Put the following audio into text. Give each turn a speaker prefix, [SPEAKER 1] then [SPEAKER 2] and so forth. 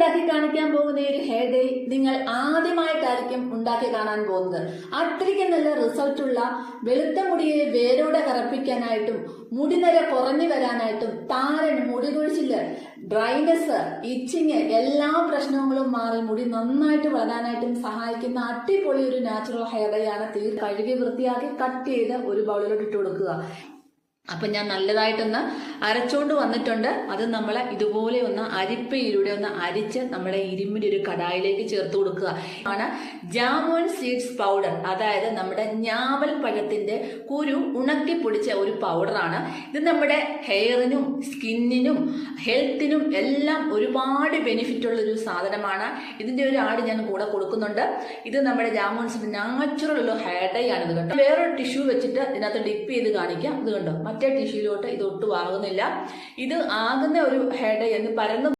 [SPEAKER 1] ഉണ്ടാക്കി കാണിക്കാൻ പോകുന്ന ഒരു ഹെയർ ഡേ നിങ്ങൾ ആദ്യമായിട്ടായിരിക്കും ഉണ്ടാക്കി കാണാൻ പോകുന്നത്. അത്രയ്ക്ക് നല്ല റിസൾട്ട് ഉള്ള വെളുത്ത മുടിയെ വേരോടെ കറപ്പിക്കാനായിട്ടും മുടിനിര കുറഞ്ഞു വരാനായിട്ടും താരൻ മുടി കൊഴിച്ചിൽ ഡ്രൈനെസ് ഇച്ചിങ് എല്ലാ പ്രശ്നങ്ങളും മാറി മുടി നന്നായിട്ട് വളരാനായിട്ടും സഹായിക്കുന്ന അടിപൊളി ഒരു നാച്ചുറൽ ഹെയർ ഡേ ആണ്. തീർ കഴുകി വൃത്തിയാക്കി കട്ട് ചെയ്ത് ഒരു ബൗളിലോട്ട് ഇട്ട് കൊടുക്കുക. അപ്പം ഞാൻ നല്ലതായിട്ടൊന്ന് അരച്ചോണ്ട് വന്നിട്ടുണ്ട്. അത് നമ്മൾ ഇതുപോലെ ഒന്ന് അരിപ്പയിലൂടെ ഒന്ന് അരിച്ച് നമ്മുടെ ഇരുമ്പിന്റെ ഒരു കടായിലേക്ക് ചേർത്ത് കൊടുക്കുക. ആണ് ജാമോൻ സീഡ്സ് പൗഡർ അതായത് നമ്മുടെ ഞാവൽ പഴത്തിന്റെ കുരു ഉണക്കി പൊടിച്ച ഒരു പൗഡറാണ് ഇത് നമ്മുടെ ഹെയറിനും സ്കിന്നിനും ഹെൽത്തിനും എല്ലാം ഒരുപാട് ബെനിഫിറ്റ് ഉള്ള ഒരു സാധനമാണ്. ഇതിന്റെ ഒരു ആഡ് ഞാൻ കൂടെ കൊടുക്കുന്നുണ്ട്. ഇത് നമ്മുടെ ജാമോൺസിന്റെ നാച്ചുറൽ ഒരു ഹെയർ ഡൈ ആണ്. ഇത് കണ്ടോ? വേറൊരു ടിഷ്യൂ വെച്ചിട്ട് ഇതിനകത്ത് ഡിപ്പ് ചെയ്ത് കാണിക്കാം. ഇത് കണ്ടോ? മറ്റേ ടിഷ്യൂലോട്ട് ഇത് ഒട്ടും ആകുന്നില്ല. ഇത് ആകുന്ന ഒരു ഹെഡ് എന്ന് പരന്ന്